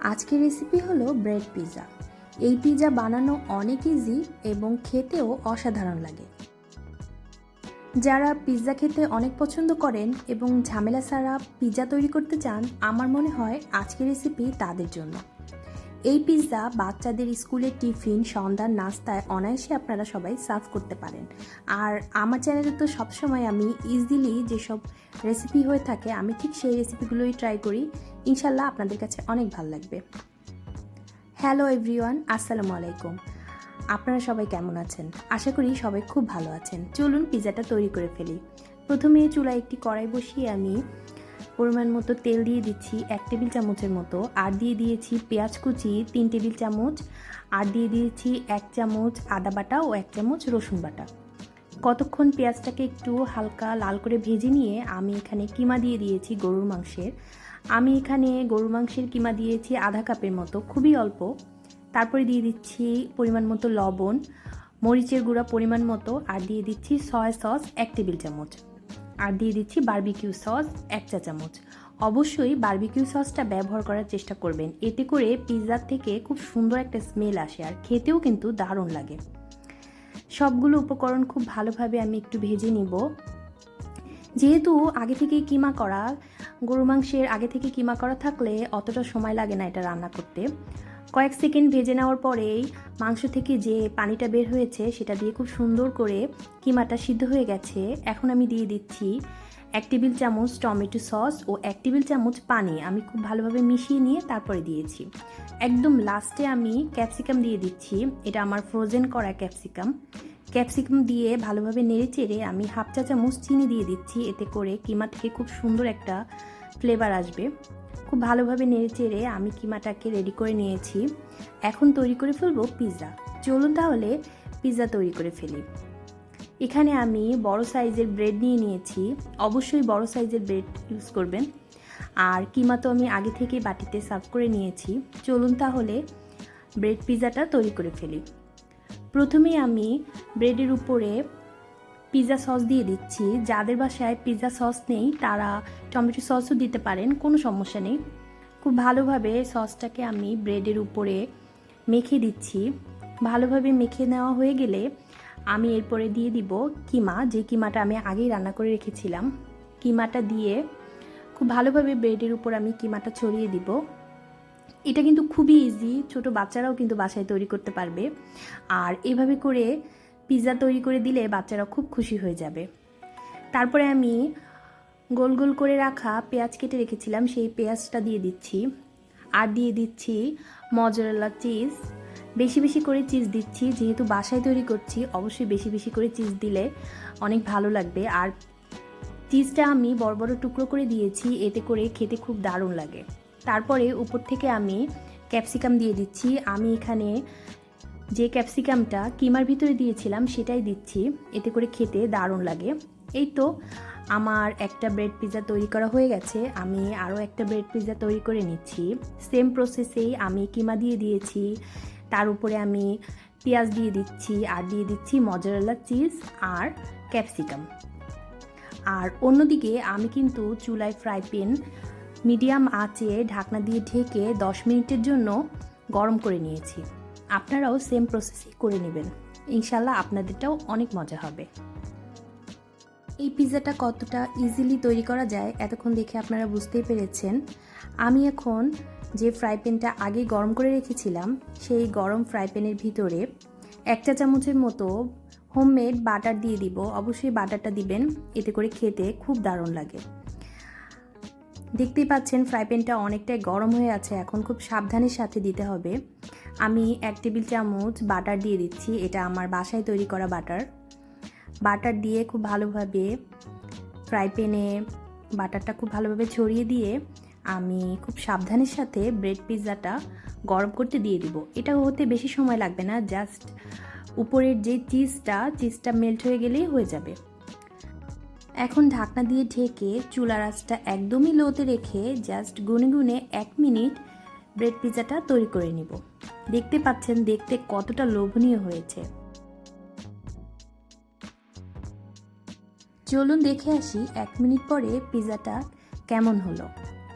আজকের রেসিপি হলো bread pizza এই পিজা বানানো অনেক ইজি এবং খেতেও অসাধারণ লাগে। যারা পিৎজা খেতে অনেক পছন্দ করেন এবং ঝামেলা ছাড়া পিৎজা তৈরি করতে চান, আমার মনে হয় আজকের রেসিপি তাদের জন্য। এই পিৎজা বাচ্চাদের স্কুলের টিফিন, সন্ধ্যার নাস্তায় অনায়াসে আপনারা সবাই সার্ভ করতে পারেন। আর আমার চ্যানেলে তো সবসময় আমি ইজিলি যেসব রেসিপি হয়ে থাকে, আমি ঠিক সেই রেসিপিগুলোই ট্রাই করি। ইনশাল্লাহ আপনাদের কাছে অনেক ভালো লাগবে। হ্যালো এভরিওয়ান আসসালামু আলাইকুম। আপনারা সবাই কেমন আছেন? আশা করি সবাই খুব ভালো আছেন। চলুন পিৎজাটা তৈরি করে ফেলি। প্রথমে চুলায় একটি কড়াই বসিয়ে আমি পরিমাণ মতো তেল দিয়ে দিচ্ছি এক টেবিল চামচের মতো। আর দিয়ে দিয়েছি পেঁয়াজ কুচি, তিন টেবিল চামচ। আর দিয়ে দিয়েছি এক চামচ আদা বাটা ও এক চামচ রসুন বাটা। কতক্ষণ পেঁয়াজটাকে একটু হালকা লাল করে ভেজে নিয়ে আমি এখানে কিমা দিয়ে দিয়েছি গরুর মাংসের। আমি এখানে গরুর মাংসের কিমা দিয়েছি আধা কাপের মতো, খুবই অল্প। তারপরে দিয়ে দিচ্ছি পরিমাণ মতো লবণ, মরিচের গুঁড়া পরিমাণ মতো। আর দিয়ে দিচ্ছি সয়া সস এক টেবিল চামচ। আর দিয়ে দিচ্ছি বার্বিকিউ সস এক চা চামচ। অবশ্যই বার্বিকিউ সসটা ব্যবহার করার চেষ্টা করবেন। এতে করে পিৎজার থেকে খুব সুন্দর একটা স্মেল আসে আর খেতেও কিন্তু দারুণ লাগে। সবগুলো উপকরণ খুব ভালোভাবে আমি একটু ভেজে নিব। যেহেতু আগে থেকে কিমা করা গরু মাংসের আগে থেকে কিমা করা থাকলে অতটা সময় লাগে না এটা রান্না করতে। কয়েক সেকেন্ড ভেজে নেওয়ার পরেই মাংস থেকে যে পানিটা বের হয়েছে সেটা দিয়ে খুব সুন্দর করে কিমাটা সিদ্ধ হয়ে গেছে। এখন আমি দিয়ে দিচ্ছি এক টেবিল চামচ টমেটো সস ও এক টেবিল চামচ পানি। আমি খুব ভালোভাবে মিশিয়ে নিয়ে তারপরে দিয়েছি। একদম লাস্টে আমি ক্যাপসিকাম দিয়ে দিচ্ছি। এটা আমার ফ্রোজেন করা ক্যাপসিকাম। ক্যাপসিকাম দিয়ে ভালোভাবে নেড়ে চেড়ে আমি হাফ চা চামচ চিনি দিয়ে দিচ্ছি। এতে করে কিমা থেকে খুব সুন্দর একটা ফ্লেভার আসবে। খুব ভালোভাবে নেড়ে চেড়ে আমি কিমাটাকে রেডি করে নিয়েছি। এখন তৈরি করে ফেলব পিৎজা চলুন তাহলে পিৎজা তৈরি করে ফেলি। এখানে আমি বড় সাইজের ব্রেড নিয়ে নিয়েছি। অবশ্যই বড় সাইজের ব্রেড ইউজ করবেন। আর কিমা তো আমি আগে থেকে বাটিতে সার্ভ করে নিয়েছি। চলুন তাহলে ব্রেড পিৎজাটা তৈরি করে ফেলি। প্রথমে আমি ব্রেডের উপরে পিৎজা সস দিয়ে দিচ্ছি। যাদের বাসায় পিৎজা সস নেই, তারা টমেটো সসও দিতে পারেন, কোনো সমস্যা নেই। খুব ভালোভাবে সসটাকে আমি ব্রেডের উপরে মেখে দিচ্ছি। ভালোভাবে মেখে নেওয়া হয়ে গেলে আমি এরপরে দিয়ে দিব কিমা। যে কিমাটা আমি আগেই রান্না করে রেখেছিলাম। কিমাটা দিয়ে খুব ভালোভাবে ব্রেডের উপর আমি কিমাটা ছড়িয়ে দিব। এটা কিন্তু খুবই ইজি ছোট বাচ্চারাও কিন্তু বাসায় তৈরি করতে পারবে। আর এভাবে করে পিৎজা তৈরি করে দিলে বাচ্চারা খুব খুশি হয়ে যাবে। তারপরে আমি গোল গোল করে রাখা পেঁয়াজ কেটে রেখেছিলাম, সেই পেঁয়াজটা দিয়ে দিচ্ছি। আর দিয়ে দিচ্ছি মজরেলা চিজ বেশি বেশি করে চিজ দিচ্ছি, যেহেতু বাসায় তৈরি করছি, অবশ্যই বেশি বেশি করে চিজ দিলে অনেক ভালো লাগবে। আর চিজটা আমি বড় বড় টুকরো করে দিয়েছি, এতে করে খেতে খুব দারুণ লাগে। তারপরে উপর থেকে আমি ক্যাপসিকাম দিয়ে দিচ্ছি। আমি এখানে যে ক্যাপসিকামটা কিমার ভিতরে দিয়েছিলাম সেটাই দিচ্ছি, এতে করে খেতে দারুণ লাগে। এই তো আমার একটা ব্রেড পিৎজা তৈরি করা হয়ে গেছে, আমি আরও একটা ব্রেড পিৎজা তৈরি করে নিচ্ছি। সেম প্রসেসেই আমি কিমা দিয়ে দিয়েছি, তার উপরে আমি পেঁয়াজ দিয়ে দিচ্ছি, আর দিয়ে দিচ্ছি মজারেলা চিজ আর ক্যাপসিকাম। আর অন্যদিকে আমি কিন্তু চুলায় ফ্রাই প্যান মিডিয়াম আঁচে ঢাকনা দিয়ে ঢেকে দশ মিনিটের জন্য গরম করে নিয়েছি। আপনারাও সেম প্রসেসই করে নেবেন। ইনশাল্লাহ আপনাদেরটাও অনেক মজা হবে। এই পিৎজাটা কতটা ইজিলি তৈরি করা যায় এতক্ষণ দেখে আপনারা বুঝতেই পেরেছেন। আমি এখন যে ফ্রাই প্যানটা আগে গরম করে রেখেছিলাম, সেই গরম ফ্রাই প্যানের ভিতরে একটা চামচের মতো হোমমেড বাটার দিয়ে দিব। অবশ্যই বাটারটা দিবেন, এতে করে খেতে খুব দারুণ লাগে। দেখতেই পাচ্ছেন ফ্রাই প্যানটা অনেকটাই গরম হয়ে আছে। এখন খুব সাবধানের সাথে দিতে হবে। আমি এক টেবিল চামচ বাটার দিয়ে দিচ্ছি। এটা আমার বাসায় তৈরি করা বাটার। বাটার দিয়ে খুব ভালোভাবে ফ্রাই প্যানে বাটারটা খুব ভালোভাবে ছড়িয়ে দিয়ে আমি খুব সাবধানের সাথে ব্রেড পিৎজাটা গরম করতে দিয়ে দিব। এটা হতে বেশি সময় লাগবে না। জাস্ট উপরের যে চিজটা চিজটা মেল্ট হয়ে গেলেই হয়ে যাবে। এখন ঢাকনা দিয়ে ঢেকে চুলার আঁচটা একদমই লোতে রেখে জাস্ট গুনে গুনে এক মিনিট ব্রেড পিৎজাটা তৈরি করে নিব। দেখতে পাচ্ছেন, দেখতে কতটা লোভনীয় হয়েছে। চলুন দেখে আসি এক মিনিট পরে পিৎজাটা কেমন হলো।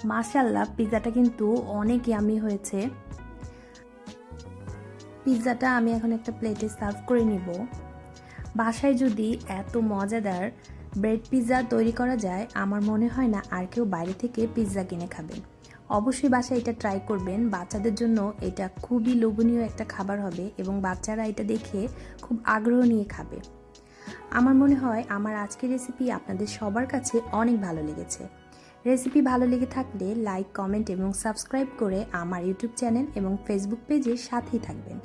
মাশাল্লাহ পিৎজাটা কিন্তু অনেক ইয়ামি হয়েছে। পিৎজাটা আমি এখন একটা প্লেটে সার্ভ করে নিব। বাসায় যদি এত মজাদার ব্রেড পিৎজা তৈরি করা যায়, আমার মনে হয় না আর কেউ বাইরে থেকে পিৎজা কিনে খাবেন অবশ্যই বাসায় এটা ট্রাই করবেন। বাচ্চাদের জন্য এটা খুবই লোভনীয় একটা খাবার হবে এবং বাচ্চারা এটা দেখে খুব আগ্রহ নিয়ে খাবে। আমার মনে হয় আমার আজকের রেসিপি আপনাদের সবার কাছে অনেক ভালো লেগেছে। রেসিপি ভালো লেগে থাকলে লাইক কমেন্ট এবং সাবস্ক্রাইব করে আমার ইউটিউব চ্যানেল এবং ফেসবুক পেজের সাথেই থাকবেন।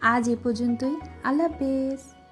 আজ এ পর্যন্তই। আল্লাহ হাফেজ।